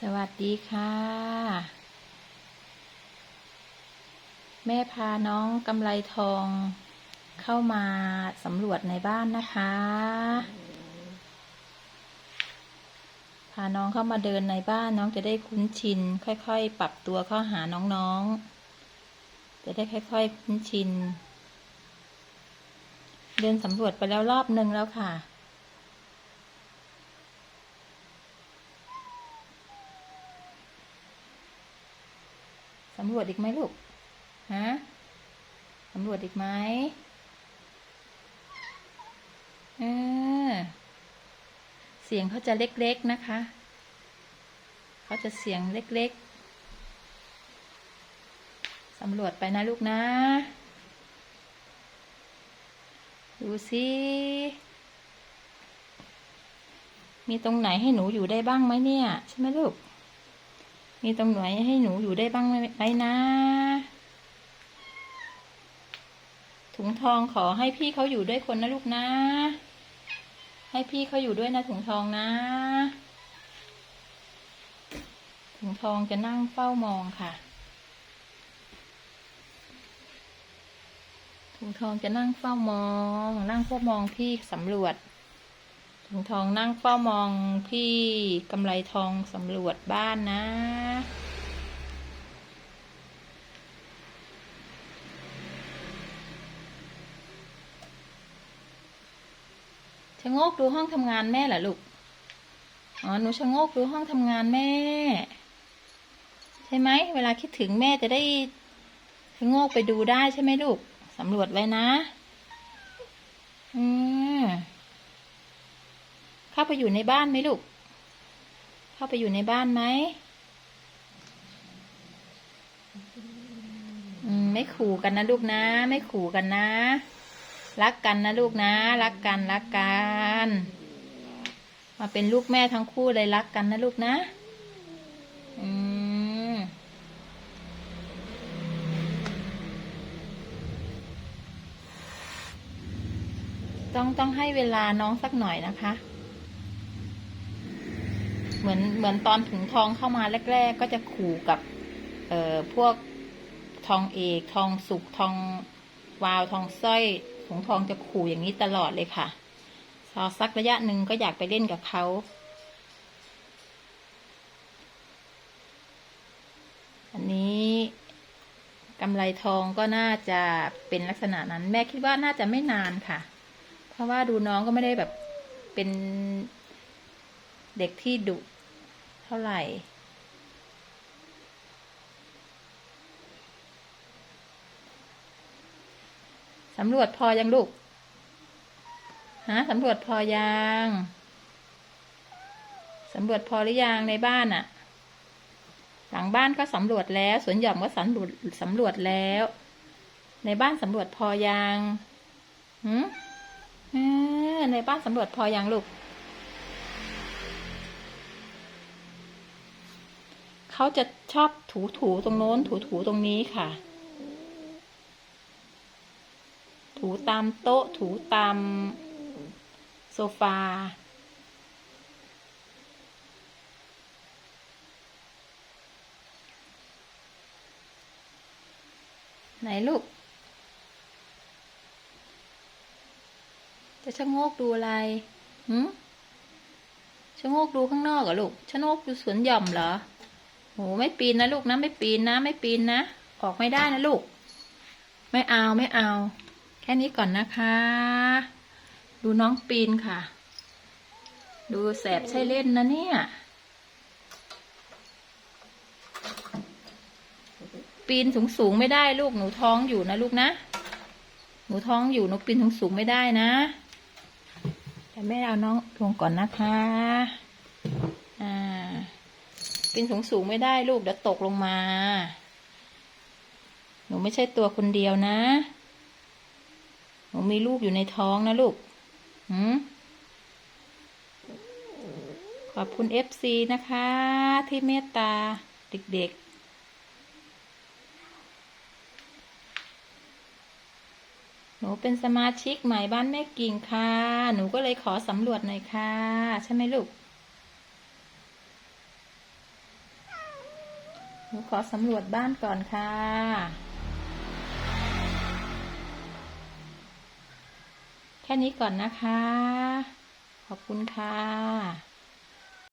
สวัสดีค่ะ แม่พาน้องกำไรทองเข้ามาสำรวจในบ้านนะคะ พาน้องเข้ามาเดินในบ้านน้องจะได้คุ้นชิน ค่อยๆ ปรับตัวเข้าหาน้องๆ จะได้ค่อยๆ คุ้นชิน เดินสำรวจไปแล้วรอบนึงแล้วค่ะ สำรวจอีกไหมลูก ฮะ สำรวจอีกไหมเออเสียงเขาจะเล็กๆนะคะ เขาจะเสียงเล็กๆ สำรวจไปนะลูกนะ ดูสิมีตรงไหนให้หนูอยู่ได้บ้างไหมเนี่ย ใช่ไหมลูก มีตรงไหนให้หนูอยู่ได้บ้างไหมนะถุงทองขอให้พี่เขาอยู่ด้วยคนนะลูกนะ ให้พี่เขาอยู่ด้วยนะถุงทองนะ ถุงทองจะนั่งเฝ้ามองค่ะ ถุงทองจะนั่งเฝ้ามอง นั่งเฝ้ามองพี่สำรวจ ถุงทองนั่งเฝ้ามองพี่กำไรทองสำรวจบ้านนะ ชะโงกดูห้องทำงานแม่เหรอลูก อ๋อ หนูชะโงกดูห้องทำงานแม่ ใช่ไหม เวลาคิดถึงแม่จะได้ชะโงกไปดูได้ใช่ไหมลูก สำรวจไว้นะ อืม เข้าไปอยู่ในบ้านไหมลูก เข้าไปอยู่ในบ้านไหมอืมไม่ขู่กันนะลูกนะ ไม่ขู่กันนะ รักกันนะลูกนะ รักกันรักกัน มาเป็นลูกแม่ทั้งคู่เลยรักกันนะลูกนะ อืมต้องต้องให้เวลาน้องสักหน่อยนะคะ เหมือนเหมือนตอนถุงทองเข้ามาแรก ๆ ก็จะขู่กับเอ่อพวกทองเอกทองสุกทองวาวทองสร้อยถุงทองจะขู่อย่างนี้ตลอดเลยค่ะพอสักระยะหนึ่งก็อยากไปเล่นกับเขาอันนี้กำไรทองก็น่าจะเป็นลักษณะนั้น แม่คิดว่าน่าจะไม่นานค่ะ เพราะว่าดูน้องก็ไม่ได้แบบเป็น เด็กที่ดุเท่าไหร่ สำรวจพอยังลูก ฮะสำรวจพอยังสำรวจพอหรือยังในบ้านอะหลังบ้านก็สำรวจแล้วสวนหย่อมก็สำรวจสำรวจแล้ว ในบ้านสำรวจพอยังหืมในบ้านสำรวจพอยังลูก เขาจะชอบถูถูๆตรงโน้น ถูถูๆตรงนี้ค่ะ ถูตามโต๊ะ ถูตามโซฟา ไหนลูก จะชะโงกดูอะไรหืมชะโงกดูข้างนอกเหรอลูกชะโงกดูสวนหย่อมเหรอ โหไม่ปีนนะลูกนะไม่ปีนนะ ไม่ปีนนะ ออกไม่ได้นะลูก ไม่เอาไม่เอา แค่นี้ก่อนนะคะ ดูน้องปีนค่ะ ดูแสบใช่เล่นนะเนี่ย ปีนสูงสูงไม่ได้ลูกหนูท้องอยู่นะลูกนะ หนูท้องอยู่หนูปีนสูงสูงไม่ได้นะแต่แม่เอาน้องลงก่อนนะคะ ปีนสูงสูงไม่ได้ลูกเดี๋ยวตกลงมา หนูไม่ใช่ตัวคนเดียวนะ หนูมีลูกอยู่ในท้องนะลูกหืมขอบคุณเอฟซีนะคะ ที่เมตตาเด็กๆหนูเป็นสมาชิกใหม่บ้านแม่กิ่งค่ะ หนูก็เลยขอสำรวจหน่อยค่ะ ใช่ไหมลูก หนูขอสำรวจบ้านก่อนค่ะ แค่นี้ก่อนนะคะ ขอบคุณค่ะ